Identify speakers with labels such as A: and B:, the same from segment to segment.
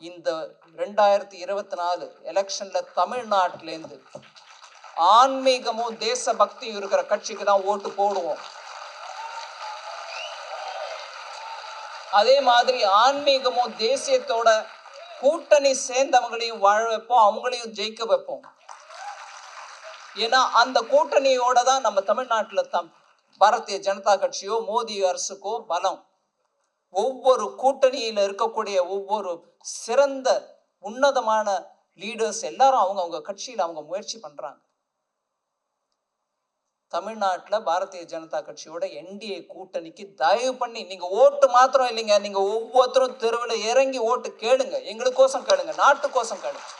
A: இந்த ரெண்டாயிரத்தி இருபத்தி நாலு எலெக்ஷன்ல தமிழ்நாட்டிலேருந்து ஆன்மீகமும் தேசபக்தியும் இருக்கிற கட்சிக்கு தான் ஓட்டு போடுவோம். அதே மாதிரி ஆன்மீகமும் தேசியத்தோட கூட்டணி சேர்ந்தவங்களையும் வாழ வைப்போம் அவங்களையும் ஜெயிக்க வைப்போம். ஏன்னா அந்த கூட்டணியோட தான் நம்ம தமிழ்நாட்டில் தம் பாரதிய ஜனதா கட்சியோ மோடி அரசுக்கோ பலம். ஒவ்வொரு கூட்டணியில் இருக்கக்கூடிய ஒவ்வொரு சிறந்த உன்னதமான லீடர்ஸ் எல்லாரும் அவங்க அவங்க கட்சியில் அவங்க முயற்சி பண்றாங்க. தமிழ்நாட்டில் பாரதிய ஜனதா கட்சியோட என்டிஏ கூட்டணிக்கு தயவு பண்ணி நீங்க ஓட்டு மாத்திரம் இல்லைங்க. நீங்க ஒவ்வொருத்தரும் தெருவில் இறங்கி ஓட்டு கேளுங்க. எங்களுக்கோசம் கேளுங்க. நாட்டுக்கோசம் கேளுங்க.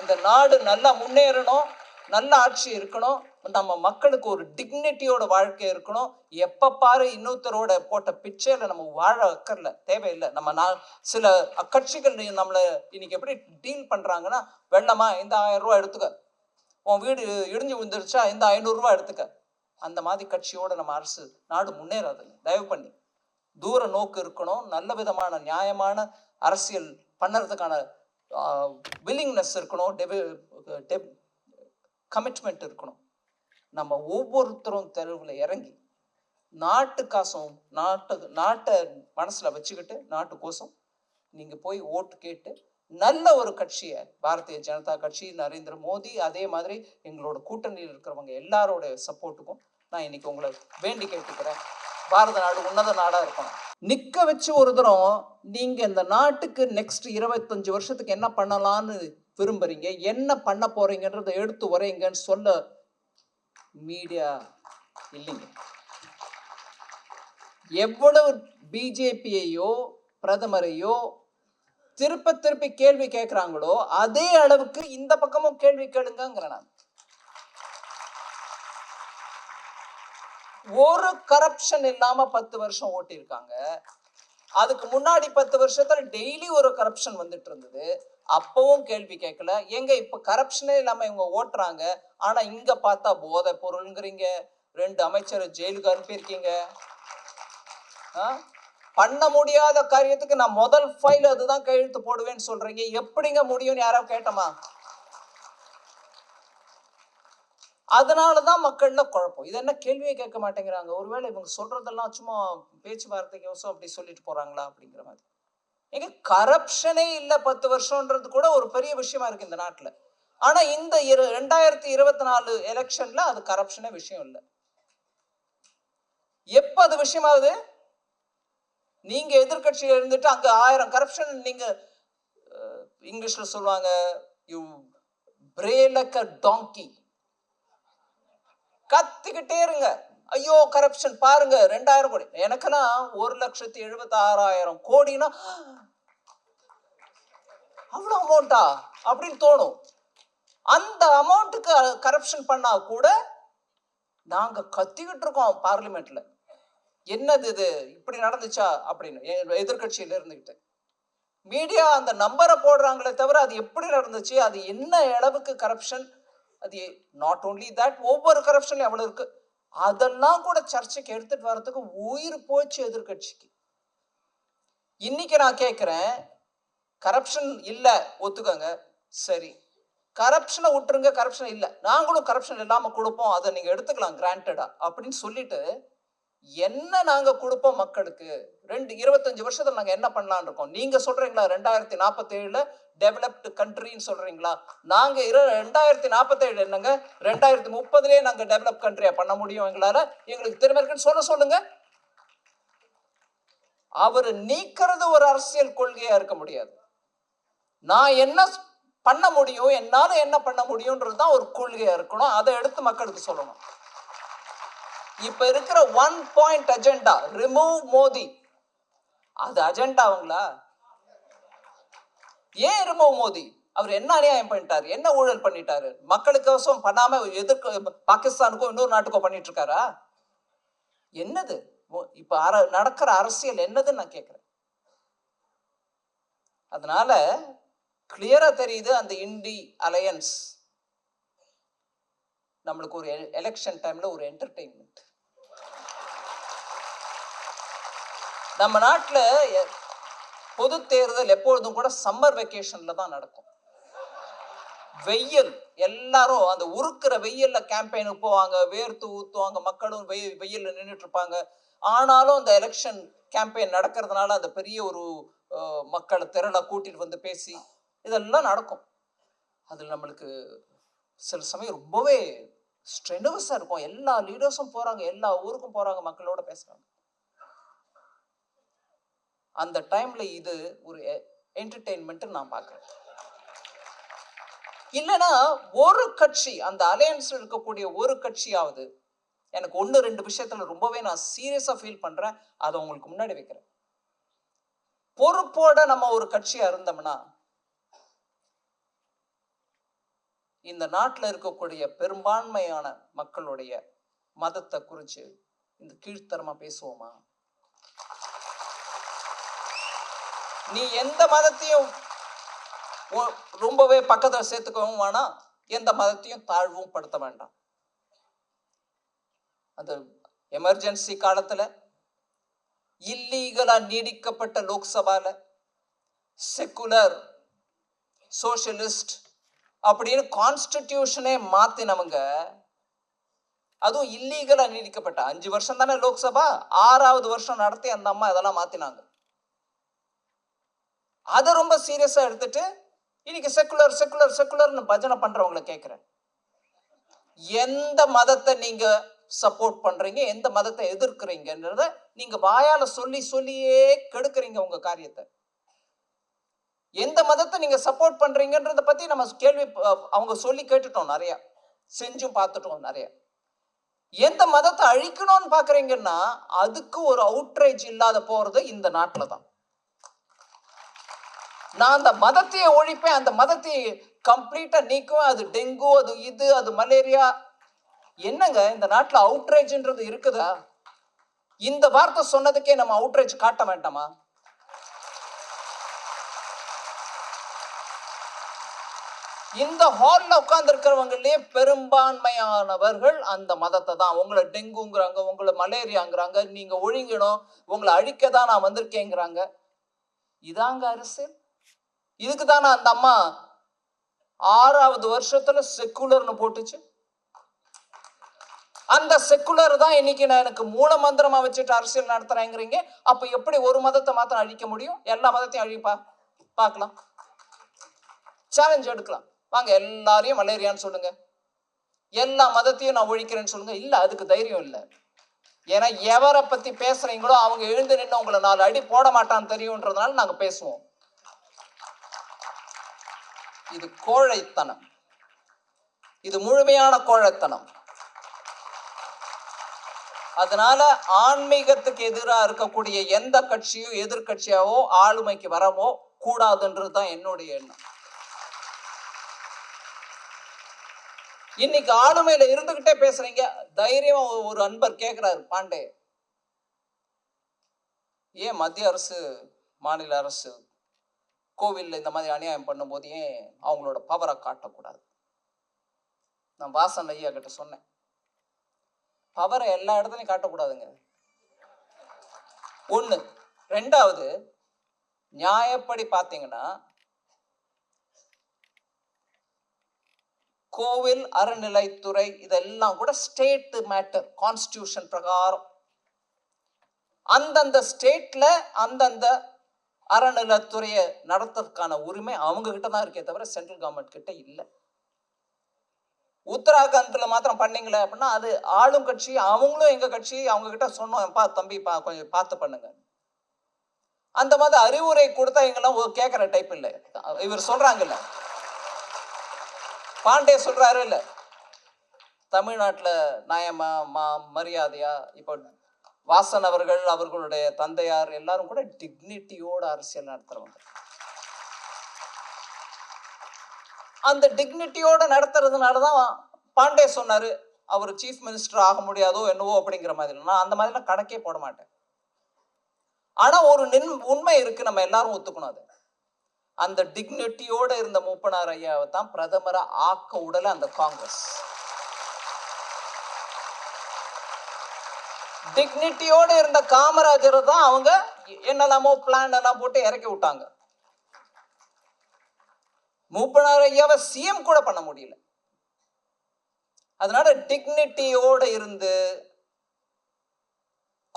A: இந்த நாடு நல்லா முன்னேறணும். நல்ல ஆட்சி இருக்கணும். நம்ம மக்களுக்கு ஒரு டிக்னிட்டியோட வாழ்க்கை இருக்கணும். எப்ப பாரு இன்னொருத்தரோட போட்ட பிச்சையில நம்ம வாழ அக்கறல தேவையில்லை. நம்ம நான் சில கட்சிகள் நம்மளை இன்னைக்கு எப்படி டீல் பண்றாங்கன்னா வெள்ளமா இந்த ஆயிரம் ரூபாய் எடுத்துக்க. உன் வீடு இடிஞ்சு விழுந்துருச்சா இந்த ஐநூறுரூவா எடுத்துக்க. அந்த மாதிரி கட்சியோட நம்ம அரசு நாடு முன்னேறாதுங்க தயவு பண்ணி. தூர நோக்கு இருக்கணும். நல்ல விதமான நியாயமான அரசியல் பண்ணுறதுக்கான வில்லிங்னஸ் இருக்கணும். டெபி டெப் கமிட்மெண்ட் இருக்கணும். நம்ம ஒவ்வொருத்தரும் தெருவில் இறங்கி நாட்டு காசும் நாட்டு நாட்டை மனசில் வச்சுக்கிட்டு நாட்டுக்கோசம் நீங்கள் போய் ஓட்டு கேட்டு நல்ல ஒரு கட்சியை பாரதிய ஜனதா கட்சி நரேந்திர மோடி அதே மாதிரி எங்களோட கூட்டணியில் இருக்கிறவங்க எல்லாரோட சப்போர்ட்டுக்கும் நான் இன்னைக்கு உங்களை வேண்டி கேட்டுக்கிறேன். பாரத நாடு உன்னத நாடா இருக்கணும். நிக்க வச்சு ஒரு தரம் நீங்க இந்த நாட்டுக்கு நெக்ஸ்ட் இருபத்தஞ்சு வருஷத்துக்கு என்ன பண்ணலாம்னு விரும்புறீங்க? என்ன பண்ண போகிறீங்கன்றதை எடுத்து வரைங்கன்னு சொல்ல மீடியா இல்லைங்க. எவ்வளவு பிஜேபியையோ பிரதமரையோ திருப்ப திருப்பி கேள்வி கேட்கிறாங்களோ அதே அளவுக்கு இந்த பக்கமும் கேள்வி கேளுங்கிறேன் நான். ஒரு கரப்ஷன் இல்லாம பத்து வருஷம் ஓட்டியிருக்காங்க. அதுக்கு முன்னாடி பத்து வருஷத்துல டெய்லி ஒரு கரப்ஷன் வந்துட்டு இருந்தது அப்பவும் கேள்வி கேட்கல. எங்க இப்ப கரப்ஷனே இல்லாம இவங்க ஓட்டுறாங்க. ஆனா இங்க பார்த்தா போதை பொருள்ங்கிறீங்க. ரெண்டு அமைச்சர் ஜெயிலுக்கு அனுப்பியிருக்கீங்க. ஆ? பண்ண முடியாத காரியத்துக்கு நான் முதல் ஃபைல் அதுதான் கையெழுத்து போடுவேன்னு சொல்றீங்க. எப்படிங்க முடியும்னு யாராவது கேட்டோமா? அதனால தான் மக்கள்ல குழப்பம். இது என்ன கேள்வியே கேட்க மாட்டேங்கிறாங்க. ஒருவேளை இவங்க சொல்றதெல்லாம் சும்மா பேச்சுவார்த்தைக்கு பேச்சுவார்த்தைக்கோசம் அப்படி சொல்லிட்டு போறாங்களா அப்படிங்கிற மாதிரி. எங்க கரப்ஷனே இல்லை பத்து வருஷம்ன்றது கூட ஒரு பெரிய விஷயமா இருக்கு இந்த நாட்டில். ஆனா இந்த இரு ரெண்டாயிரத்தி இருபத்தி நாலு எலெக்ஷன்ல அது கரப்ஷனே விஷயம் இல்லை. எப்ப அது விஷயமாவது நீங்க எதிர்க்கட்சியில இருந்துட்டு அங்க ஆயிரம் கரப்ஷன் நீங்க இங்கிலீஷ்ல சொல்லுவாங்க யூ பிரேலக்க டாங்கி கத்திக்கிட்டே இருங்க. ஐயோ கரப்ஷன் பாருங்க. ரெண்டாயிரம் கோடி. எனக்குன்னா ஒரு லட்சத்தி எழுபத்தி ஆறாயிரம் கோடினா அவ்வளோ அமௌண்ட்டா அப்படின்னு தோணும். அந்த அமௌண்ட்டுக்கு கரப்ஷன் பண்ணா கூட நாங்க கத்திக்கிட்டு இருக்கோம் பார்லிமெண்ட்ல என்னது இது? இப்படி நடந்துச்சா? அப்படின்னு எதிர்கட்சியில இருந்துகிட்டு. மீடியா அந்த நம்பரை போடுறாங்களே தவிர அது எப்படி நடந்துச்சு? அது என்ன அளவுக்கு கரப்ஷன் அது நாட் ஓன்லி தட் ஒவ்வொரு கரப்ஷன்லையும் எவ்வளவு இருக்கு. அதெல்லாம் கூட சர்ச்சைக்கு எடுத்துட்டு வர்றதுக்கு உயிர் போச்சு எதிர்க்கட்சிக்கு. இன்னைக்கு நான் கேட்கிறேன் கரப்ஷன் இல்ல ஒத்துக்கங்க. சரி. கரப்ஷனை விட்டுருங்க கரப்ஷன் இல்ல. நாங்களும் கரப்ஷன் இல்லாம கொடுப்போம் அதை நீங்க எடுத்துக்கலாம் கிராண்டடா அப்படின்னு சொல்லிட்டு என்ன நாங்க கொடுப்போம் மக்களுக்கு? ரெண்டு இருபத்தஞ்சு வருஷத்துல நாங்க என்ன பண்ணலாம்னு இருக்கோம்? நீங்க சொல்றீங்களா ரெண்டாயிரத்தி நாற்பத்தி ஏழுல டெவலப்டு கண்ட்ரின்னு சொல்றீங்களா? நாங்க இரு ரெண்டாயிரத்தி நாற்பத்தி ஏழு என்னங்க ரெண்டாயிரத்தி முப்பதுலயே நாங்க டெவலப் கண்ட்ரியா பண்ண முடியும் எங்களால? எங்களுக்கு திறமை இருக்குன்னு சொல்ல சொல்லுங்க. அவர் நீக்கிறது ஒரு அரசியல் கொள்கையா இருக்க முடியாது. நான் என்ன பண்ண முடியும் என்னால என்ன பண்ண முடியும்ன்றது தான் ஒரு கொள்கையா இருக்கணும். அதை எடுத்து மக்களுக்கு சொல்லணும். இப்ப இருக்கிற one point agenda remove Modi அது அஜெண்டாவுங்களா ஏன் ரிமூவ் மோடி அவர் என்ன அநியாயம் பண்ணிட்டாரு? என்ன ஊழல் பண்ணிட்டாரு? மக்களுக்கோசம் பண்ணாம எதிர்க்க பாகிஸ்தானுக்கோ இன்னொரு நாட்டுக்கோ பண்ணிட்டு இருக்காரா என்னது இப்ப அர நடக்கிற அரசியல் என்னதுன்னு நான் கேட்கிறேன் அதனால கிளியரா தெரியுது அந்த இண்டி அலையன்ஸ் நம்மளுக்கு ஒரு எலெக்ஷன் டைம்ல ஒரு என்டர்டெயின்மெண்ட் நம்ம நாட்டில் எ- பொது தேர்தல் எப்பொழுதும் கூட சம்மர் வெக்கேஷன்ல தான் நடக்கும். வெயில் எல்லாரும் அந்த உருக்குற வெயில்ல கேம்பெயினுக்கு போவாங்க வேர்த்து ஊத்துவாங்க மக்களும் வெயில் வெயில்ல நின்றுட்டு இருப்பாங்க. ஆனாலும் அந்த எலெக்ஷன் கேம்பெயின் நடக்கிறதுனால அந்த பெரிய ஒரு மக்களை திரளை கூட்டிட்டு வந்து பேசி இதெல்லாம் நடக்கும். அதில் நம்மளுக்கு சில சமயம் ரொம்பவே ஸ்ட்ரெனவஸாக இருக்கும். எல்லா லீடர்ஸும் போகிறாங்க எல்லா ஊருக்கும் போகிறாங்க மக்களோட பேசுகிறாங்க அந்த டைமில் இது ஒரு என்டர்டெயின்மெண்ட் நான் பார்க்குறேன். இல்லைன்னா ஒரு கட்சி அந்த அலையன்ஸில் இருக்கக்கூடிய ஒரு கட்சியாவது எனக்கு ஒன்று ரெண்டு விஷயத்தில் ரொம்பவே நான் சீரியஸாக ஃபீல் பண்ணுறேன் அதை உங்களுக்கு முன்னாடி வைக்கிறேன். பொறுப்போட நம்ம ஒரு கட்சியாக இருந்தோம்னா இந்த நாட்டில் இருக்கக்கூடிய பெரும்பான்மையான மக்களுடைய மதத்தை குறித்து இந்த கீழ்த்தரமாக பேசுவோமா? நீ எந்த மதத்தையும் ரொம்பவே பக்கத்தில் சேர்த்துக்கவும் வேணாம். எந்த மதத்தையும் தாழ்வும் படுத்த வேண்டாம். அந்த எமர்ஜென்சி காலத்தில் இல்லீகலாக நீடிக்கப்பட்ட லோக்சபாவில் செக்குலர் சோஷியலிஸ்ட் அப்படின்னு கான்ஸ்டிடியூஷனே மாத்தினவங்க அதுவும் இல்லீகலா நீடிக்கப்பட்ட அஞ்சு வருஷம் தானே லோக்சபா? ஆறாவது வருஷம் நடத்தி அந்த அம்மா இதெல்லாம் மாத்தினாங்க. அதை ரொம்ப சீரியஸா எடுத்துட்டு இன்னைக்கு செக்குலர் செக்குலர் செக்குலர்னு பஜனை பண்றவங்களை கேட்கிறேன். எந்த மதத்தை நீங்க சப்போர்ட் பண்றீங்க? எந்த மதத்தை எதிர்க்கிறீங்கன்றத நீங்க வாயால சொல்லி சொல்லியே கெடுக்குறீங்க உங்க காரியத்தை. எந்த மதத்தை நீங்க சப்போர்ட் பண்றீங்கன்றத பத்தி நம்ம கேள்வி அவங்க சொல்லி கேட்டுட்டோம் நிறைய. செஞ்சும் பார்த்துட்டோம் நிறைய. எந்த மதத்தை அழிக்கணும்னு பாக்குறீங்கன்னா அதுக்கு ஒரு அவுட்ரேஜ் இல்லாத போறது இந்த நாட்டில் தான். நான் அந்த மதத்தையே ஒழிப்பேன் அந்த மதத்தை கம்ப்ளீட்டா நீக்குவேன். அது டெங்கு அது இது அது மலேரியா. என்னங்க இந்த நாட்டில் அவுட்ரேஜ்ன்றது இருக்குதா? இந்த வார்த்தை சொன்னதுக்கே நம்ம அவுட்ரேஜ் காட்ட வேண்டாமா? இந்த ஹாலில் உட்கார்ந்துருக்கிறவங்களே பெரும்பான்மையானவர்கள் அந்த மதத்தை தான். உங்களை டெங்குங்கிறாங்க உங்களை மலேரியாங்கிறாங்க நீங்கள் ஒழுங்கணும் உங்களை அழிக்க தான் நான் வந்திருக்கேங்கிறாங்க. இதாங்க அரசியல் இதுக்கு நான் அந்த அம்மா ஆறாவது வருஷத்துல செக்குலர்னு போட்டுச்சு. அந்த செக்குலர் தான் இன்னைக்கு நான் எனக்கு மூல மந்திரமா வச்சுட்டு அரசியல் நடத்துறேங்கிறீங்க. அப்ப எப்படி ஒரு மதத்தை மாத்திரம் அழிக்க முடியும்? எல்லா மதத்தையும் அழிப்பா? பார்க்கலாம். சேலஞ்ச் எடுக்கலாம். வாங்க எல்லாரையும் மலேரியான்னு சொல்லுங்க. எல்லா மதத்தையும் நான் ஒழிக்கிறேன்னு சொல்லுங்க. இல்லை அதுக்கு தைரியம் இல்லை. ஏன்னா எவரை பத்தி பேசுறீங்களோ அவங்க எழுந்து நின்று உங்களை நாலு அடி போட மாட்டான்னு தெரியுன்றதுனால நாங்க பேசுவோம். இது கோழைத்தனம். இது முழுமையான கோழைத்தனம். அதனால ஆன்மீகத்துக்கு எதிராக இருக்கக்கூடிய எந்த கட்சியோ எதிர்கட்சியாவோ ஆளுமைக்கு வரவோ கூடாதுன்றது தான் என்னுடைய எண்ணம். இன்னைக்கு ஆளுமையில இருந்துகிட்டே பேசுறீங்க. தைரியமா ஒரு- அன்பர் கேக்குறாரு பாண்டே. ஏன் மத்திய அரசு மாநில அரசு கோவில்ல இந்த மாதிரி அநியாயம் பண்ணும்போது ஏன் அவங்களோட பவரை காட்டக்கூடாது? நான் வாசன் ஐயா கிட்ட சொன்னேன். பவரை எல்லா இடத்துலையும் காட்டக்கூடாதுங்க. ஒன்று ரெண்டாவது நியாயப்படி பார்த்தீங்கன்னா கோவில் அறநிலைத்துறை இதெல்லாம் கூட ஸ்டேட் மேட்டர் கான்ஸ்டியூஷன் பிரகாரம். அந்தந்த ஸ்டேட்ல அந்தந்த அறநிலைத்துறையை நடத்துறதுக்கான உரிமை அவங்க கிட்ட தான் இருக்கே தவிர சென்ட்ரல் கவர்மெண்ட் கிட்ட இல்லை. உத்தராகண்ட்ல மாத்திரம் பண்ணீங்களே அப்படின்னா அது ஆளும் கட்சி அவங்களும் எங்க கட்சி அவங்க கிட்ட சொன்னோம் பா தம்பி பா கொஞ்சம் பார்த்து பண்ணுங்க. அந்த மாதிரி அறிவுரை கொடுத்தா எங்கெல்லாம் கேட்குற டைப் இல்லை. இவர் சொல்றாங்கல்ல பாண்டே சொல்றாரு இல்ல. தமிழ்நாட்டில் நியாயமா மா மரியாதையா இப்போ வாசன் அவர்கள் அவர்களுடைய தந்தையார் எல்லாரும் கூட டிக்னிட்டியோட அரசியல் நடத்துறவங்க. அந்த டிக்னிட்டியோட நடத்துறதுனால தான் பாண்டே சொன்னாரு அவர் சீஃப் மினிஸ்டர் ஆக முடியாதோ என்னவோ அப்படிங்கிற மாதிரி. நான் அந்த மாதிரிலாம் கணக்கே போட மாட்டேன். ஆனா ஒரு நின் உண்மை இருக்கு நம்ம எல்லாரும் ஒத்துக்கணும் அது. அந்த டிக்னிட்டியோட இருந்த மூப்பனார் ஐயாவை தான் பிரதமரை ஆக்க உடல அந்த காங்கிரஸ். டிக்னிட்டியோட இருந்த காமராஜரை தான் அவங்க என்னெல்லாமோ பிளான் எல்லாம் போட்டு இறக்கி விட்டாங்க. மூப்பனார் ஐயாவை சிஎம் கூட பண்ண முடியல. அதனால டிக்னிட்டியோட இருந்து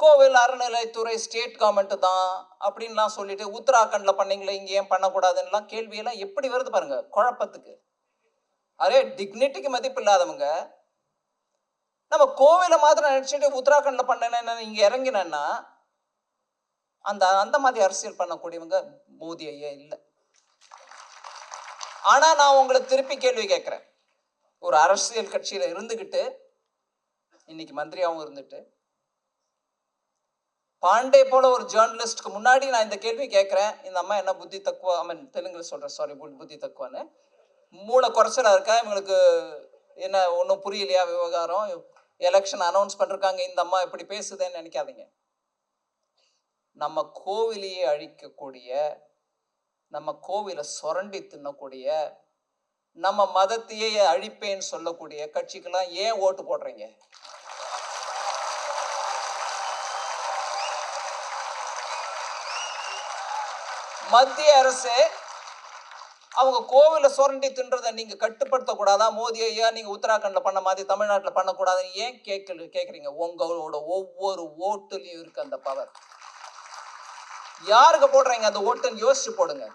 A: கோவில் அறநிலைத்துறை ஸ்டேட் கவர்மெண்ட் தான் அப்படின்லாம் சொல்லிட்டு உத்தராகண்ட்ல பண்ணீங்களே இங்கே ஏன் பண்ணக்கூடாதுன்னுலாம் கேள்வியெல்லாம் எப்படி வருது பாருங்க குழப்பத்துக்கு. அரே டிக்னிட்டிக்கு மதிப்பு இல்லாதவங்க நம்ம கோவிலை மாத்திரம் நினைச்சிட்டு உத்தராகண்ட்ல பண்ணேன்னு இங்க இறங்கினேன்னா அந்த அந்த மாதிரி அரசியல் பண்ணக்கூடியவங்க மோதி ஐயா இல்லை. ஆனா நான் உங்களை திருப்பி கேள்வி கேட்கிறேன். ஒரு அரசியல் கட்சியில இருந்துகிட்டு இன்னைக்கு மந்திரியாகவும் இருந்துட்டு பாண்டே போல ஒரு ஜேர்னலிஸ்ட்க்கு முன்னாடி நான் இந்த கேள்வி கேட்குறேன் இந்த அம்மா என்ன புத்தி தக்குவா? ஐ மீன் தெலுங்குல சொல்கிறேன் சாரி புத்தி தக்குவான்னு. மூளை குறைச்சலா இருக்கா? இவங்களுக்கு என்ன ஒன்றும் புரியலையா விவகாரம்? எலெக்ஷன் அனௌன்ஸ் பண்ணிருக்காங்க. இந்த அம்மா இப்படி பேசுதேன்னு நினைக்காதீங்க. நம்ம கோவிலையே அழிக்கக்கூடிய நம்ம கோவிலை சுரண்டி தின்னக்கூடிய நம்ம மதத்தையே அழிப்பேன்னு சொல்லக்கூடிய கட்சிக்கெல்லாம் ஏன் ஓட்டு போடுறீங்க? மத்திய அரசு அவங்க கோவில சுரண்டி தின்றதை நீங்க கட்டுப்படுத்த கூடாதா மோடி ஐயா நீங்க உத்தராகண்ட்ல பண்ண மாதிரி தமிழ்நாட்டில் பண்ணக்கூடாதுன்னு ஏன் கேட்கல கேட்குறீங்க உங்களோட ஒவ்வொரு ஓட்டுலையும் இருக்கு அந்த பவர் யாருக்கு போடுறீங்க அந்த ஓட்டுன்னு யோசிச்சு போடுங்க.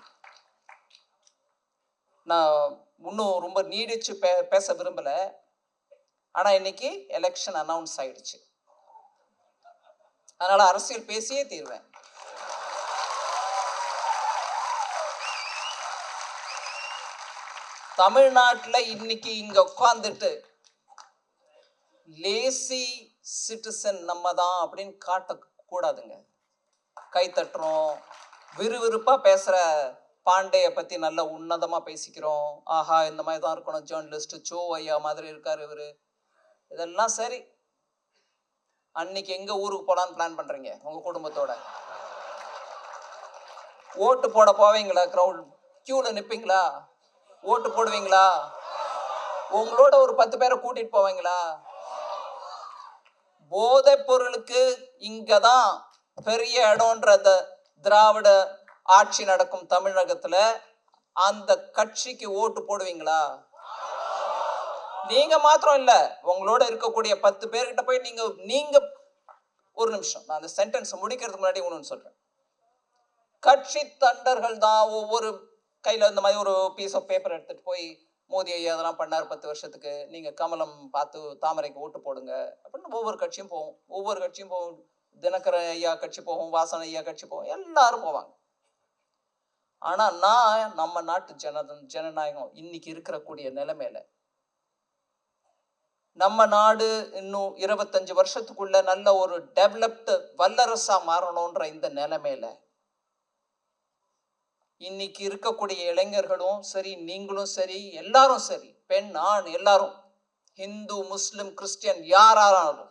A: நான் இன்னும் ரொம்ப நீடிச்சு பே பேச விரும்பல. ஆனா இன்னைக்கு எலெக்ஷன் அனௌன்ஸ் ஆயிடுச்சு. அதனால அரசியல் பேசியே தீர்வேன். தமிழ்நாட்டில் இன்னைக்கு இங்க உட்காந்துட்டு லேசி சிட்டிசன் நம்ம தான் அப்படின்னு காட்டக்கூடாதுங்க. கை தட்டுறோம். விறுவிறுப்பா பேசுற பாண்டேய பத்தி நல்ல உன்னதமா பேசிக்கிறோம். ஆஹா இந்த மாதிரி தான் இருக்கணும். ஜேர்னலிஸ்ட் சோ ஐயா மாதிரி இருக்காரு இவரு. இதெல்லாம் சரி. அன்னைக்கு எங்க ஊருக்கு போலான்னு பிளான் பண்றீங்க? உங்க குடும்பத்தோட. ஓட்டு போட போவீங்களா? க்ரௌட் கியூல நிப்பீங்களா? ஓட்டு போடுவீங்களா? உங்களோட ஒரு பத்து பேரை கூட்டிட்டு போவீங்களா? போதைப் பொருளுக்கு இங்கதான் பெரிய இடம்ன்ற அந்த திராவிட ஆட்சி நடக்கும் தமிழகத்துல அந்த கட்சிக்கு ஓட்டு போடுவீங்களா? நீங்க மாத்திரம் இல்ல உங்களோட இருக்கக்கூடிய பத்து பேர்கிட்ட போய் நீங்க நீங்க ஒரு நிமிஷம் நான் அந்த சென்டென்ஸ் முடிக்கிறதுக்கு முன்னாடி ஒன்று சொல்றேன். கட்சி தண்டர்கள் தான் ஒவ்வொரு கையில் இந்த மாதிரி ஒரு பீஸ் ஆஃப் பேப்பர் எடுத்துகிட்டு போய் மோதி ஐயா அதெல்லாம் பண்ணார் பத்து வருஷத்துக்கு. நீங்கள் கமலம் பார்த்து தாமரைக்கு ஓட்டு போடுங்க. அப்படின்னு ஒவ்வொரு கட்சியும் போகும். ஒவ்வொரு கட்சியும் போகும். தினகரன் ஐயா கட்சி போகும் வாசன் ஐயா கட்சி போகும். எல்லாரும் போவாங்க. ஆனால் நான் நம்ம நாட்டு ஜனதன் ஜனநாயகம் இன்னைக்கு இருக்கிறக்கூடிய நிலைமையில நம்ம நாடு இன்னும் இருபத்தஞ்சு வருஷத்துக்குள்ள நல்ல ஒரு டெவலப்டு வல்லரசா மாறணும்ன்ற இந்த நிலைமையில இன்னைக்கு இருக்கக்கூடிய இளைஞர்களும் சரி நீங்களும் சரி எல்லாரும் சரி பெண் ஆண் எல்லாரும் ஹிந்து முஸ்லிம் கிறிஸ்டியன் யாராலும்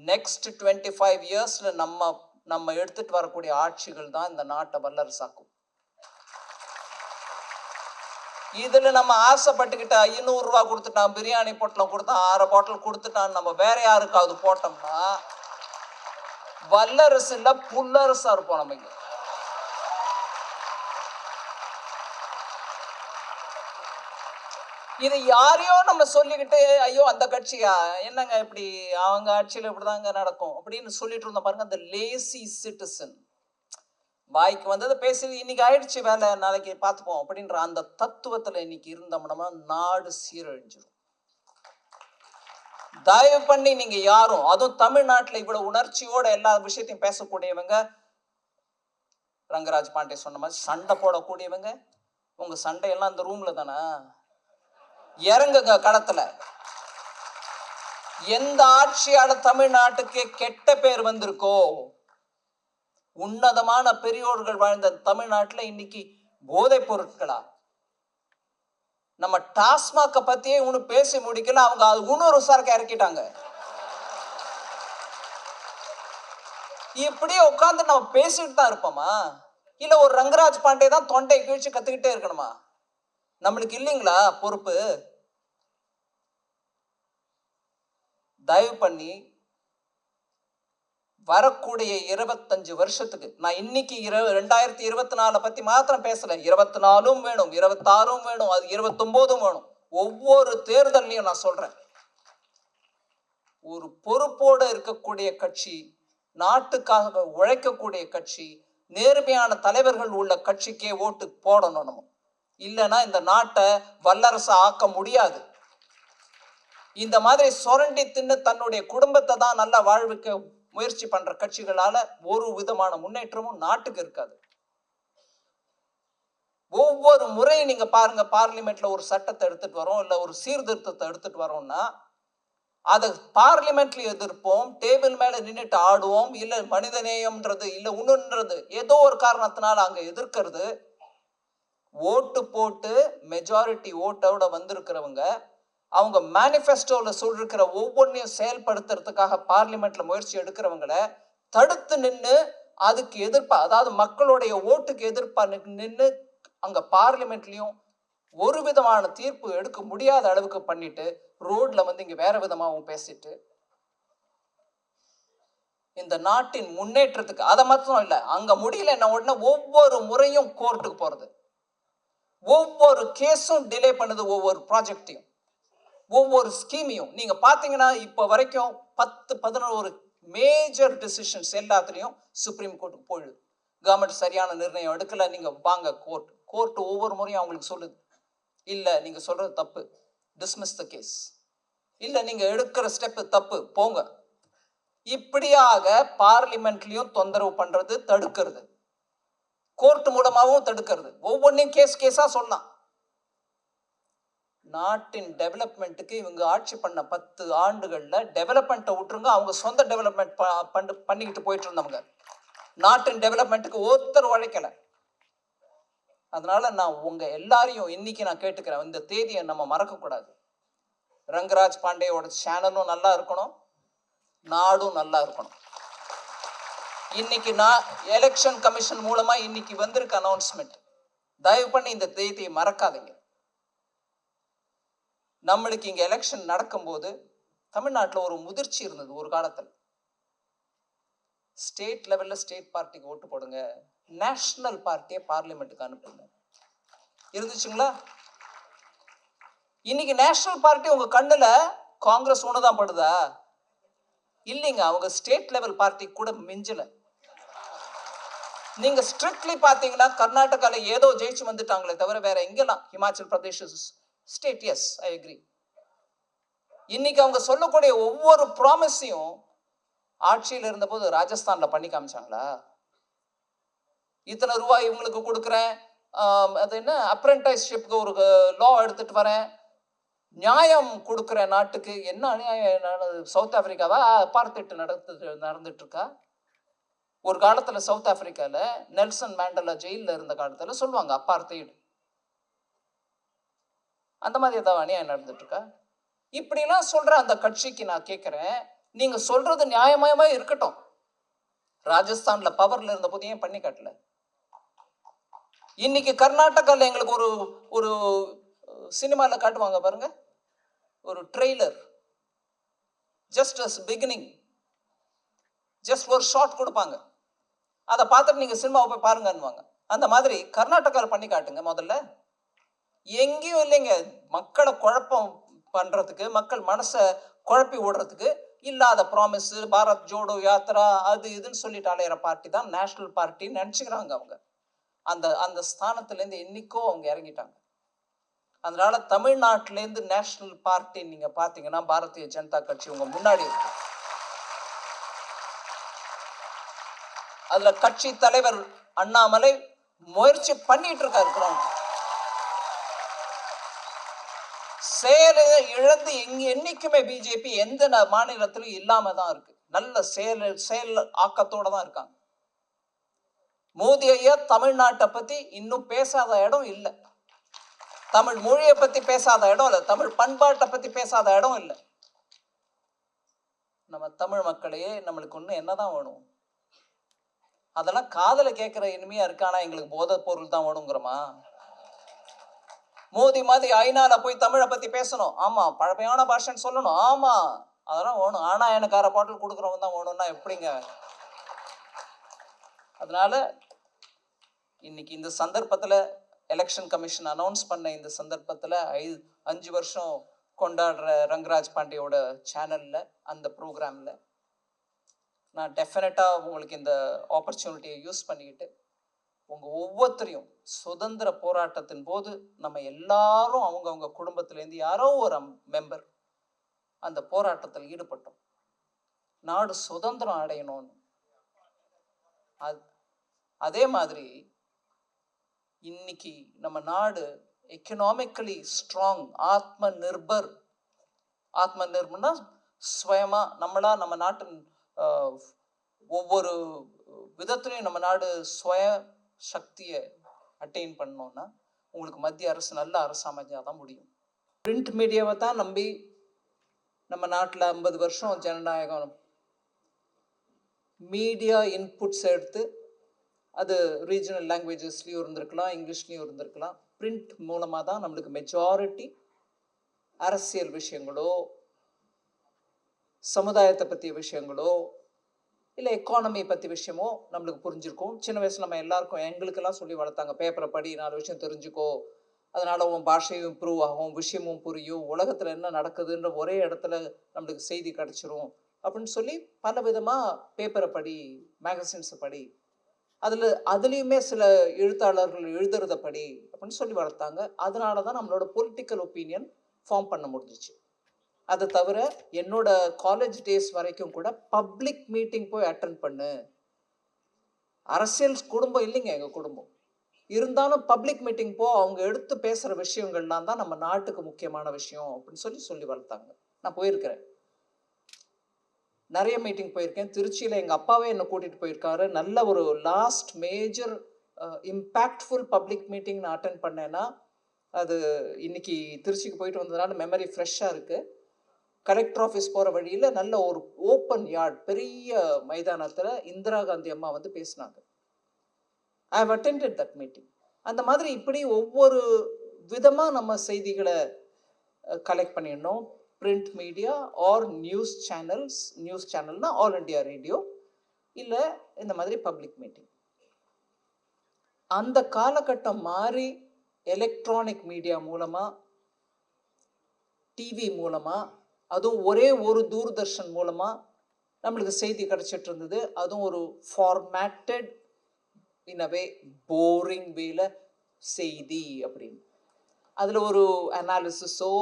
A: நெக்ஸ்ட் டுவெண்ட்டி ஃபைவ் இயர்ஸ்ல நம்ம நம்ம எடுத்துட்டு வரக்கூடிய ஆட்சிகள் தான் இந்த நாட்டை வல்லரசாக்கும். இதுல நம்ம ஆசைப்பட்டுக்கிட்ட ஐநூறு ரூபா கொடுத்துட்டான் பிரியாணி பொட்டலம் கொடுத்தான் ஆறு பாட்டில் கொடுத்துட்டான் நம்ம வேற யாருக்காவது போட்டோம்னா வல்லரசு இல்ல புல்லரசா இருப்போம் நம்ம இங்கே. இது யாரையோ நம்ம சொல்லிக்கிட்டு ஐயோ அந்த கட்சியா? என்னங்க இப்படி? அவங்க ஆட்சியில இப்படிதாங்க நடக்கும். அப்படின்னு சொல்லிட்டு இருந்தோம் பாருங்க அந்த லேசி சிட்டிசன் வாய்க்கு வந்ததை பேசி இன்னைக்கு ஆயிடுச்சு வேலை நாளைக்கு பார்த்துப்போம். அப்படின்ற அந்த தத்துவத்துல இன்னைக்கு இருந்தோம்னா நாடு சீரழிஞ்சிடும் தயவு பண்ணி நீங்க யாரும் அதுவும் தமிழ்நாட்டுல இவ்வளவு உணர்ச்சியோட எல்லா விஷயத்தையும் பேசக்கூடியவங்க ரங்கராஜ் பாண்டே சொன்ன மாதிரி சண்டை போடக்கூடியவங்க உங்க சண்டையெல்லாம் அந்த ரூம்ல தானே? இறங்குங்க களத்துல. எந்த ஆட்சியால தமிழ்நாட்டுக்கு கெட்ட பேர் வந்திருக்கோ உன்னதமான பெரியோர்கள் வாழ்ந்த தமிழ்நாட்டுல இன்னைக்கு போதைப் பொருட்களா? நம்ம டாஸ்மாக பத்தியே இன்னும் பேசி முடிக்கல அவங்க அது இன்னொரு சாருக்கு இறக்கிட்டாங்க. இப்படியே உட்காந்து நம்ம பேசிட்டு தான் இருப்போமா? இல்ல ஒரு ரங்கராஜ் பாண்டே தான் தொண்டை கிழிச்சு கத்துக்கிட்டே இருக்கணுமா? நம்மளுக்கு இல்லைங்களா பொறுப்பு? தயவு பண்ணி வரக்கூடிய இருபத்தஞ்சு வருஷத்துக்கு நான் இன்னைக்கு இரு ரெண்டாயிரத்தி இருபத்தி நாலை பத்தி மாத்திரம் பேசல. இருபத்தி நாலும் வேணும் இருபத்தாறும் வேணும் அது இருபத்தொன்பதும் வேணும். ஒவ்வொரு தேர்தல்லையும் நான் சொல்றேன். ஒரு பொறுப்போடு இருக்கக்கூடிய கட்சி நாட்டுக்காக உழைக்கக்கூடிய கட்சி நேர்மையான தலைவர்கள் உள்ள கட்சிக்கே ஓட்டு போடணும் நம்ம. இல்லைன்னா இந்த நாட்டை வல்லரசு ஆக்க முடியாது. இந்த மாதிரி சுரண்டி தின்னு தன்னுடைய குடும்பத்தை தான் நல்லா வாழ்விக்க முயற்சி பண்ற கட்சிகளால ஒரு விதமான முன்னேற்றமும் நாட்டுக்கு இருக்காது. ஒவ்வொரு முறையும் நீங்க பாருங்க பார்லிமெண்ட்ல ஒரு சட்டத்தை எடுத்துட்டு வரோம் இல்ல ஒரு சீர்திருத்தத்தை எடுத்துட்டு வரோம்னா அதை பார்லிமெண்ட்ல எதிர்ப்போம் டேபிள் மேல நின்றுட்டு ஆடுவோம் இல்ல மனிதநேயம்ன்றது இல்ல இன்னொன்றது ஏதோ ஒரு காரணத்தினால அங்க எதிர்க்கிறது ஓட்டு போட்டு மெஜாரிட்டி ஓட்டோட வந்திருக்கிறவங்க அவங்க மேனிஃபெஸ்டோவில் சொல்லிருக்கிற ஒவ்வொன்றையும் செயல்படுத்துறதுக்காக பார்லிமெண்ட்ல முயற்சி எடுக்கிறவங்கள தடுத்து நின்று அதுக்கு எதிர்ப்பா அதாவது மக்களுடைய ஓட்டுக்கு எதிர்ப்பா நின்று அங்க பார்லிமெண்ட்லயும் ஒரு விதமான தீர்ப்பு எடுக்க முடியாத அளவுக்கு பண்ணிட்டு ரோட்ல வந்து இங்க வேற விதமாகவும் பேசிட்டு இந்த நாட்டின் முன்னேற்றத்துக்கு அதை மட்டும் இல்லை அங்க முடியல என்ன உடனே ஒவ்வொரு முறையும் கோர்ட்டுக்கு போறது. ஒவ்வொரு கேஸும் டிலே பண்ணுது ஒவ்வொரு ப்ராஜெக்டையும் ஒவ்வொரு ஸ்கீமையும் நீங்கள் பார்த்தீங்கன்னா இப்போ வரைக்கும் பத்து பதினோரு மேஜர் டிசிஷன்ஸ் எல்லாத்துலேயும் சுப்ரீம் கோர்ட்டுக்கு போயிடுது. கவர்மெண்ட் சரியான நிர்ணயம் எடுக்கலை நீங்கள் வாங்க கோர்ட் கோர்ட் ஒவ்வொரு முறையும் அவங்களுக்கு சொல்லுது. இல்லை நீங்கள் சொல்கிறது தப்பு. டிஸ்மிஸ் த கேஸ் இல்லை நீங்கள் எடுக்கிற ஸ்டெப்பு தப்பு. போங்க. இப்படியாக பார்லிமெண்ட்லேயும் தொந்தரவு பண்ணுறது தடுக்கிறது. கோர்ட் மூலமாகவும் தடுக்கிறது. ஒவ்வொன்றையும் கேஸ் கேஸாக சொல்லலாம் நாட்டின் டெவலப்மெண்ட்டுக்கு இவங்க ஆட்சி பண்ண பத்து ஆண்டுகளில் டெவலப்மெண்ட்டை விட்டுருங்க. அவங்க சொந்த டெவலப்மெண்ட் பண்ணு பண்ணிக்கிட்டு போயிட்டு இருந்தவங்க நாட்டின் டெவலப்மெண்ட்டுக்கு ஒருத்தர் உழைக்கலை. அதனால நான் உங்க எல்லாரையும் இன்னைக்கு நான் கேட்டுக்கிறேன். இந்த தேதியை நம்ம மறக்கக்கூடாது. ரங்கராஜ் பாண்டேயோட சேனலும் நல்லா இருக்கணும். நாடும் நல்லா இருக்கணும். இன்னைக்கு நான் எலெக்ஷன் கமிஷன் மூலமா இன்னைக்கு வந்திருக்க அனௌன்ஸ்மெண்ட் தயவு பண்ணி இந்த தேதியை மறக்காதீங்க. நம்மளுக்கு இங்க எலெக்ஷன் நடக்கும்போது தமிழ்நாட்டில் ஒரு முதிர்ச்சி இருந்தது ஒரு காலத்தில். ஸ்டேட் லெவல்ல ஸ்டேட் பார்ட்டிக்கு ஓட்டு போடுங்க. நேஷனல் பார்ட்டியை பார்லிமெண்ட்டுக்கு அனுப்புங்க. இருந்துச்சுங்களா? இன்னைக்கு நேஷனல் பார்ட்டி உங்க கண்ணுல காங்கிரஸ் ஒண்ணுதான் படுதா? இல்லைங்க அவங்க ஸ்டேட் லெவல் பார்ட்டி கூட மிஞ்சலை. நீங்க ஸ்ட்ரிக்ட்லி பாத்தீங்கன்னா கர்நாடகால ஏதோ ஜெயிச்சு வந்துட்டாங்களே தவிர வேற எங்கெல்லாம்? Himachal Pradesh state yes I agree இன்னைக்கு அவங்க சொல்லக்கூடிய ஒவ்வொரு ப்ராமிஸையும் ஆட்சியில் இருந்தபோது ராஜஸ்தான்ல பண்ணி காமிச்சாங்களா? இத்தனை ரூபாய் இவங்களுக்கு கொடுக்குறேன். அது என்ன? அப்ரெண்டைஸ்ஷிப்க்கு ஒரு லா எடுத்துட்டு வரேன். நியாயம் கொடுக்குற நாட்டுக்கு. என்ன அநியாயம்? சவுத் ஆப்பிரிக்காவா பார்த்துட்டு நடந்து நடந்துட்டு இருக்கா? ஒரு காலத்துல சவுத் ஆப்பிரிக்கால நெல்சன் மேண்டலா ஜெயிலில் இருந்த காலத்துல சொல்லுவாங்க அப்பார்த்தைடு. அந்த மாதிரி ஏதாவது அநியாயம் நடந்துட்டு இருக்கா இப்படிலாம் சொல்ற அந்த கட்சிக்கு நான் கேட்கிறேன் நீங்க சொல்றது நியாயமயமா இருக்கட்டும். ராஜஸ்தான்ல பவர்ல இருந்த போது ஏன் பண்ணி காட்டல? இன்னைக்கு கர்நாடகால எங்களுக்கு ஒரு ஒரு சினிமால காட்டுவாங்க பாருங்க. ஒரு trailer. Just as beginning just ஒரு ஷார்ட் கொடுப்பாங்க. அதை பார்த்துட்டு நீங்கள் சினிமாவை போய் பாருங்கன்னுவாங்க. அந்த மாதிரி கர்நாடகாவில் பண்ணி காட்டுங்க முதல்ல. எங்கேயும் இல்லைங்க. மக்களை குழப்பம் பண்ணுறதுக்கு மக்கள் மனசை குழப்பி விடுறதுக்கு இல்லாத ப்ராமிஸு பாரத் ஜோடோ யாத்ரா அது இதுன்னு சொல்லிட்டு அலையிற பார்ட்டி தான் நேஷனல் பார்ட்டின்னு நினச்சிக்கிறாங்க அவங்க. அந்த அந்த ஸ்தானத்துலேருந்து என்றைக்கோ அவங்க இறங்கிட்டாங்க. அதனால தமிழ்நாட்டிலேருந்து நேஷனல் பார்ட்டி நீங்கள் பார்த்தீங்கன்னா பாரதிய ஜனதா கட்சி உங்கள் முன்னாடி இருக்கு. அதுல கட்சி தலைவர் அண்ணாமலை முயற்சி பண்ணிட்டு இருக்காரு ground. செயலை இழந்து எங்க என்னைக்குமே பிஜேபி எந்த ந- மாநிலத்திலும் இல்லாம தான் இருக்கு. நல்ல செயல் செயல் ஆக்கத்தோட தான் இருக்காங்க. மோதி ஐயா தமிழ்நாட்டை பத்தி இன்னும் பேசாத இடம் இல்லை. தமிழ் மொழியை பத்தி பேசாத இடம் இல்லை. தமிழ் பண்பாட்டை பத்தி பேசாத இடம் இல்லை. நம்ம தமிழ் மக்களையே நம்மளுக்கு ஒன்று என்னதான் வேணும்? அதெல்லாம் காதுல கேட்கிற இனிமையா இருக்கானா? எங்களுக்கு போதை பொருள் தான் ஓடுங்கிறோமா மோதி மாதிரி ஐநால போய் தமிழை பத்தி பேசணும். ஆமா பழமையான பாஷைன்னு சொல்லணும். ஆமா அதெல்லாம் ஓணும் ஆனா எனக்கு அரை பாட்டில் கொடுக்குறவங்க தான் ஓணும்னா எப்படிங்க? அதனால இன்னைக்கு இந்த சந்தர்ப்பத்தில் எலெக்ஷன் கமிஷன் அனௌன்ஸ் பண்ண இந்த சந்தர்ப்பத்தில் ஐ அஞ்சு வருஷம் கொண்டாடுற ரங்கராஜ் பாண்டியோட சேனலில் அந்த ப்ரோக்ராமில் நான் டெஃபினட்டாக உங்களுக்கு இந்த ஆப்பர்ச்சுனிட்டியை யூஸ் பண்ணிக்கிட்டு உங்கள் ஒவ்வொருத்தரையும் சுதந்திர போராட்டத்தின் போது நம்ம எல்லாரும் அவங்கவுங்க குடும்பத்திலேருந்து யாரோ ஒரு மெம்பர் அந்த போராட்டத்தில் ஈடுபட்டோம். நாடு சுதந்திரம் அடையணும்னு. அது அதே மாதிரி இன்னைக்கு நம்ம நாடு எக்கனாமிக்கலி ஸ்ட்ராங் ஆத்ம நிர்பர் ஆத்ம நிர்பர்னா சுயமா நம்மளா நம்ம நாட்டின் ஒவ்வொரு விதத்துலையும் நம்ம நாடு சுய சக்தியை அட்டைன் பண்ணோம்னா உங்களுக்கு மத்திய அரசு நல்ல அரசு அமைஞ்சாதான் முடியும். பிரிண்ட் மீடியாவை தான் நம்பி நம்ம நாட்டில் ஐம்பது வருஷம் ஜனநாயகம். மீடியா இன்புட்ஸ் எடுத்து அது ரீஜனல் லாங்குவேஜஸ்லேயும் இருந்திருக்கலாம் இங்கிலீஷ்லேயும் இருந்திருக்கலாம். பிரிண்ட் மூலமாக தான் நம்மளுக்கு மெஜாரிட்டி அரசியல் விஷயங்களோ சமுதாயத்தை பற்றிய விஷயங்களோ இல்லை எக்கானமி பற்றி விஷயமோ நம்மளுக்கு புரிஞ்சிருக்கும். சின்ன வயசில் நம்ம எல்லாருக்கும் எங்களுக்கெல்லாம் சொல்லி வளர்த்தாங்க. பேப்பரை படி நாலு விஷயம் தெரிஞ்சுக்கோ. அதனால் உன் பாஷையும் இம்ப்ரூவ் ஆகும் விஷயமும் புரியும். உலகத்தில் என்ன நடக்குதுன்ற ஒரே இடத்துல நம்மளுக்கு செய்தி கிடச்சிரும். அப்படின்னு சொல்லி பல விதமாக பேப்பரை படி மேகசின்ஸை படி அதில் அதுலேயுமே சில எழுத்தாளர்கள் எழுதுறத படி அப்படின்னு சொல்லி வளர்த்தாங்க. அதனால தான் நம்மளோட பொலிட்டிக்கல் ஒப்பீனியன் ஃபார்ம் பண்ண முடிஞ்சிச்சு. அதை தவிர என்னோட காலேஜ் டேஸ் வரைக்கும் கூட பப்ளிக் மீட்டிங் போய் அட்டன் பண்ணு. அரசியல் குடும்பம் இல்லைங்க எங்கள் குடும்பம். இருந்தாலும் பப்ளிக் மீட்டிங் போ அவங்க எடுத்து பேசுகிற விஷயங்கள்லாம் தான் நம்ம நாட்டுக்கு முக்கியமான விஷயம் அப்படின்னு சொல்லி சொல்லி வளர்த்தாங்க. நான் போயிருக்கிறேன். நிறைய மீட்டிங் போயிருக்கேன். திருச்சியில் எங்கள் அப்பாவே என்னை கூட்டிகிட்டு போயிருக்காரு. நல்ல ஒரு last major impactful public meeting நான் அட்டன் பண்ணேன்னா அது இன்னைக்கு திருச்சிக்கு போயிட்டு வந்ததுனால மெமரி ஃப்ரெஷ்ஷாக இருக்குது கலெக்டர் ஆஃபீஸ் போகிற வழியில் நல்ல ஒரு ஓப்பன் யார்ட் பெரிய மைதானத்தில் இந்திரா காந்தி அம்மா வந்து பேசினாங்க. I have attended that meeting அந்த மாதிரி இப்படி ஒவ்வொரு விதமாக நம்ம செய்திகளை கலெக்ட் பண்ணிடணும். Print media or news channels news சேனல்னா All India Radio இல்லை இந்த மாதிரி பப்ளிக் மீட்டிங் அந்த காலகட்டம் மாறி எலக்ட்ரானிக் மீடியா மூலமாக டிவி மூலமாக அதுவும் ஒரே ஒரு தூர்தர்ஷன் மூலமாக நம்மளுக்கு செய்தி கிடச்சிட்டு இருந்தது அதுவும் ஒரு ஃபார்மேட்டட் இன்னவே போரிங் வேல செய்தி அப்படின்னு. அதில் ஒரு அனாலிசிஸோ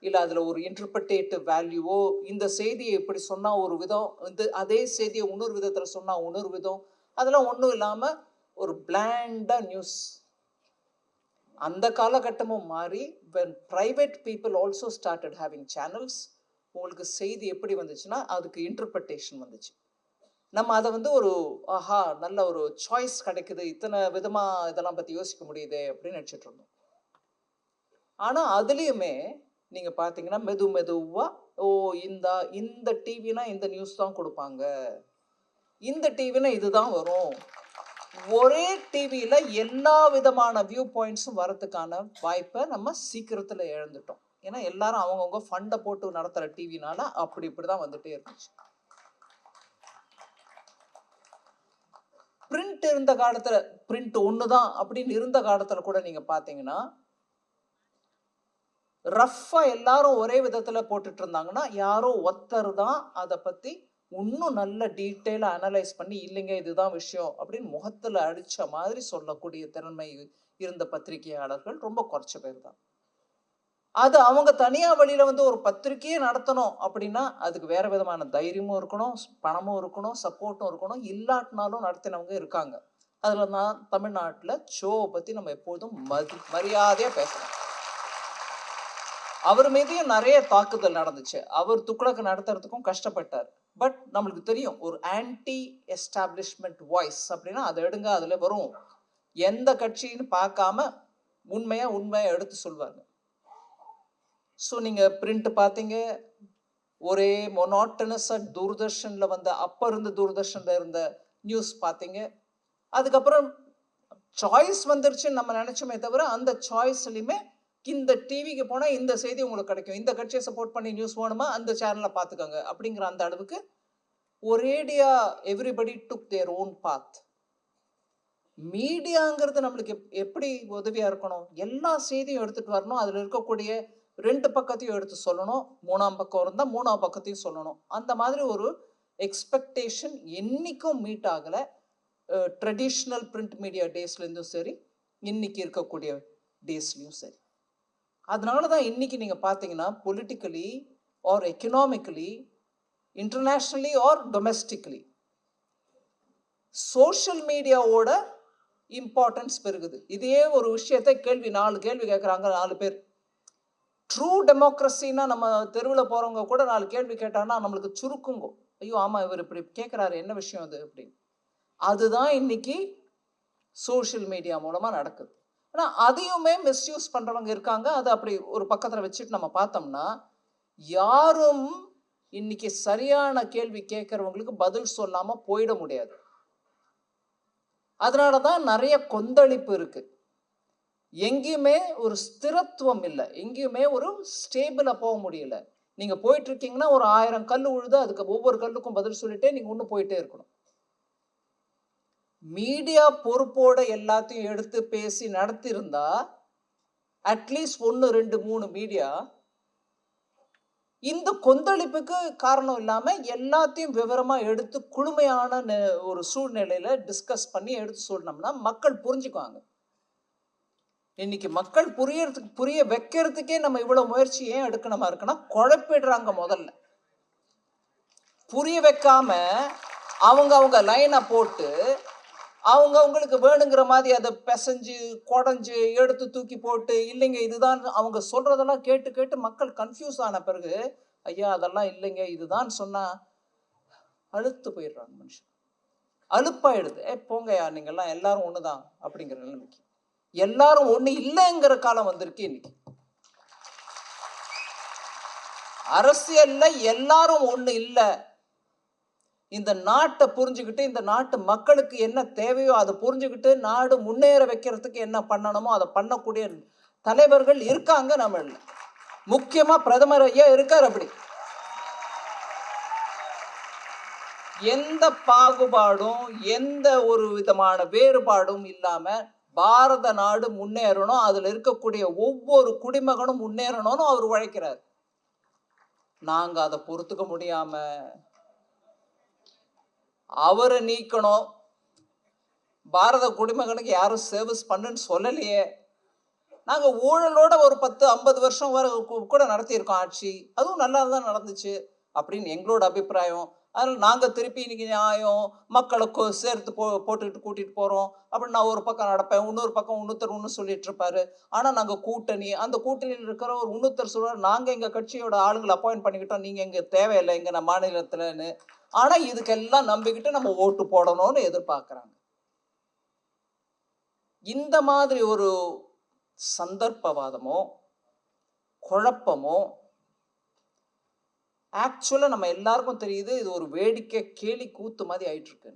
A: இல்லை அதில் ஒரு இன்டர்பிரட்டேட்டிவ் வேல்யூவோ இந்த செய்தியை இப்படி சொன்னால் ஒரு விதம் இந்த அதே செய்தியை இன்னொரு விதத்தில் சொன்னால் இன்னொரு விதம் அதெல்லாம் ஒன்றும் இல்லாமல் ஒரு பிளாண்டாக நியூஸ் அந்த காலகட்டமும் மாறி when private people also started having channels உங்களுக்கு செய்தி எப்படி வந்துச்சுன்னா அதுக்கு இன்டர்பிரட்டேஷன் வந்துச்சு. நம்ம அதை வந்து ஒரு ஆஹா நல்ல ஒரு சாய்ஸ் கிடைக்குது. இத்தனை விதமாக இதெல்லாம் பற்றி யோசிக்க முடியுது அப்படின்னு நினச்சிட்டு இருந்தோம். ஆனால் அதுலேயுமே நீங்கள் பார்த்தீங்கன்னா மெது மெதுவாக ஓ இந்த இந்த டிவினா இந்த நியூஸ் தான் கொடுப்பாங்க. இந்த டிவினா இதுதான் வரும். ஒரே டிவியில் எல்லா விதமான வியூ பாயிண்ட்ஸும் வரதுக்கான வாய்ப்பை நம்ம சீக்கிரத்தில் இழந்துட்டோம். ஏன்னா எல்லாரும் அவங்கவுங்க ஃபண்டை போட்டு நடத்துகிற டிவினால அப்படி இப்படி தான் வந்துட்டே இருந்துச்சு. பிரிண்ட் இருந்த காலத்தில் பிரிண்ட் ஒன்று தான் அப்படின்னு இருந்த காலத்தில் கூட நீங்கள் பார்த்தீங்கன்னா ரஃப்பாக எல்லாரும் ஒரே விதத்தில் போட்டுட்டு இருந்தாங்கன்னா யாரோ ஒத்தர் தான் அதை பற்றி இன்னும் நல்ல டீட்டெயிலாக அனலைஸ் பண்ணி இல்லைங்க இதுதான் விஷயம் அப்படின்னு முகத்தில் அடித்த மாதிரி சொல்லக்கூடிய திறமை இருந்த பத்திரிகையாளர்கள் ரொம்ப குறைச்ச பேர் தான். அது அவங்க தனியாக வழியில் வந்து ஒரு பத்திரிக்கையே நடத்தணும் அப்படின்னா அதுக்கு வேறு விதமான தைரியமும் இருக்கணும் பணமும் இருக்கணும் சப்போர்ட்டும் இருக்கணும் இல்லாட்டினாலும் நடத்தினவங்க இருக்காங்க. அதில் நான் தமிழ்நாட்டில் ஷோவை பற்றி நம்ம எப்போதும் மதி மரியாதையாக பேசணும். அவர் மீதையும் நிறைய தாக்குதல் நடந்துச்சு. அவர் துக்ளக்கு நடத்துறதுக்கும் கஷ்டப்பட்டார். பட் நம்மளுக்கு தெரியும் ஒரு ஆன்டி எஸ்டாப்ளிஷ்மெண்ட் வாய்ஸ் அப்படின்னா அதை எடுங்க அதில் வரும். எந்த கட்சின்னு பார்க்காம உண்மையாக உண்மையாக எடுத்து சொல்வாங்க ஸோ நீங்கள் பிரிண்ட் பார்த்தீங்க ஒரே மொனாட்டனஸாக தூர்தர்ஷனில் வந்த அப்போ இருந்த தூர்தர்ஷனில் இருந்த நியூஸ் பார்த்தீங்க. அதுக்கப்புறம் சாய்ஸ் வந்துருச்சுன்னு நம்ம நினச்சோமே தவிர அந்த சாய்ஸ்லையுமே இந்த டிவிக்கு போனால் இந்த செய்தி உங்களுக்கு கிடைக்கும். இந்த கட்சியை சப்போர்ட் பண்ணி நியூஸ் வேணுமா? அந்த சேனலை பார்த்துக்கோங்க அப்படிங்கிற அந்த அளவுக்கு ஒரேடியா everybody took their own path மீடியாங்கிறது நம்மளுக்கு எப் எப்படி உதவியாக இருக்கணும்? எல்லா செய்தியும் எடுத்துகிட்டு வரணும். அதில் இருக்கக்கூடிய ரெண்டு பக்கத்தையும் எடுத்து சொல்லணும். மூணாம் பக்கம் இருந்தால் மூணாம் பக்கத்தையும் சொல்லணும். அந்த மாதிரி ஒரு எக்ஸ்பெக்டேஷன் என்றைக்கும் மீட் ஆகலை. ட்ரெடிஷ்னல் பிரிண்ட் மீடியா டேஸ்லேருந்தும் சரி இன்னைக்கு இருக்கக்கூடிய டேஸ்லேயும் சரி. அதனால தான் இன்னைக்கு நீங்கள் பார்த்தீங்கன்னா politically or economically internationally or domestically social மீடியாவோட importance பெருகுது. இதே ஒரு விஷயத்தை கேள்வி நாலு கேள்வி கேட்குறாங்க நாலு பேர். ட்ரூ டெமோக்ரஸின்னா நம்ம தெருவில் போகிறவங்க கூட நாலு கேள்வி கேட்டாங்கன்னா நம்மளுக்கு சுருக்குங்கோ. ஐயோ ஆமாம் இவர் இப்படி கேட்குறாரு என்ன விஷயம் அது அப்படின்னு. அதுதான் இன்னைக்கு சோஷியல் மீடியா மூலமாக நடக்குது. ஆனால் அதையுமே மிஸ்யூஸ் பண்ணுறவங்க இருக்காங்க. அதை அப்படி ஒரு பக்கத்தில் வச்சுட்டு நம்ம பார்த்தோம்னா யாரும் இன்னைக்கு சரியான கேள்வி கேட்குறவங்களுக்கு பதில் சொல்லாமல் போயிட முடியாது. அதனால தான் நிறைய கொந்தளிப்பு இருக்குது எங்கேயுமே ஒரு ஸ்திரத்துவம் இல்லை. எங்கேயுமே ஒரு ஸ்டேபிளாக போக முடியல. நீங்கள் போயிட்டு இருக்கீங்கன்னா ஒரு ஆயிரம் கல் உழுது அதுக்கு ஒவ்வொரு கல்லுக்கும் பதில் சொல்லிட்டே நீங்கள் இன்னும் போயிட்டே இருக்கணும். மீடியா பொறுப்போட எல்லாத்தையும் எடுத்து பேசி நடத்தியிருந்தா அட்லீஸ்ட் ஒன்று ரெண்டு மூணு மீடியா இந்த கொந்தளிப்புக்கு காரணம் இல்லாமல் எல்லாத்தையும் விவரமாக எடுத்து குளுமையான ஒரு சூழ்நிலையில் டிஸ்கஸ் பண்ணி எடுத்து சொன்னோம்னா மக்கள் புரிஞ்சுக்குவாங்க. இன்னைக்கு மக்கள் புரியறதுக்கு புரிய வைக்கிறதுக்கே நம்ம இவ்வளவு முயற்சி ஏன் எடுக்கணுமா இருக்குன்னா குழப்பிடுறாங்க முதல்ல. புரிய வைக்காம அவங்க அவங்க லைனை போட்டு அவங்க அவங்களுக்கு வேணுங்கிற மாதிரி அதை பிசைஞ்சு குடஞ்சு எடுத்து தூக்கி போட்டு இல்லைங்க இதுதான் அவங்க சொல்றதெல்லாம் கேட்டு கேட்டு மக்கள் கன்ஃபியூஸ் ஆன பிறகு ஐயா அதெல்லாம் இல்லைங்க இதுதான் சொன்னா அழுத்து போயிடுறாங்க மனுஷன். அழுப்பாயிடுது ஏ போங்கய்யா நீங்கெல்லாம் எல்லாரும் ஒண்ணுதான் அப்படிங்கிற நிலைமைக்கு. எல்லாரும் ஒண்ணு இல்லைங்கிற காலம் வந்திருக்கு இன்னைக்கு. அரசியல்ல எல்லாரும் ஒண்ணு இல்லை. இந்த நாட்டை புரிஞ்சுக்கிட்டு இந்த நாட்டு மக்களுக்கு என்ன தேவையோ அதை புரிஞ்சுக்கிட்டு நாடு முன்னேற வைக்கிறதுக்கு என்ன பண்ணணுமோ அதை பண்ணக்கூடிய தலைவர்கள் இருக்காங்க நம்ம முக்கியமா பிரதமர் ஐயா இருக்கார் அப்படி. எந்த பாகுபாடும் எந்த ஒரு விதமான வேறுபாடும் இல்லாமல் பாரத நாடு முன்னேறணும். அதில் இருக்கக்கூடிய ஒவ்வொரு குடிமகனும் முன்னேறணும்னு அவர் உழைக்கிறார். நாங்கள் அதை பொறுத்துக்க முடியாம அவரை நீக்கணும். பாரத குடிமகனுக்கு யாரும் சர்வீஸ் பண்ணுன்னு சொல்லலையே. நாங்கள் ஊழலோட ஒரு பத்து ஐம்பது வருஷம் வர கூட நடத்தியிருக்கோம் ஆட்சி. அதுவும் நல்லா தான் நடந்துச்சு. அப்படின்னு எங்களோட அபிப்பிராயம். அதனால் நாங்கள் திருப்பி இன்னைக்கு நியாயம் மக்களை சேர்த்து போ போட்டுக்கிட்டு கூட்டிகிட்டு போகிறோம் அப்படின்னு நான் ஒரு பக்கம் நடப்பேன் இன்னொரு பக்கம் இன்னொருத்தர் ஒன்று சொல்லிட்டு இருப்பாரு. ஆனால் நாங்கள் கூட்டணி அந்த கூட்டணியில் இருக்கிற ஒரு இன்னொருத்தர் சொல்கிறார் நாங்கள் எங்கள் கட்சியோட ஆளுங்களை அப்பாயிண்ட் பண்ணிக்கிட்டோம் நீங்கள் எங்க தேவையில்லை எங்கள் நம்ம மாநிலத்தில்னு ஆனால் இதுக்கெல்லாம் நம்பிக்கிட்டு நம்ம ஓட்டு போடணும்னு எதிர்பார்க்குறாங்க. இந்த மாதிரி ஒரு சந்தர்ப்பவாதமோ குழப்பமோ ஆக்சுவலாக நம்ம எல்லாருக்கும் தெரியுது இது ஒரு வேடிக்கை கேலி கூத்து மாதிரி ஆயிட்டு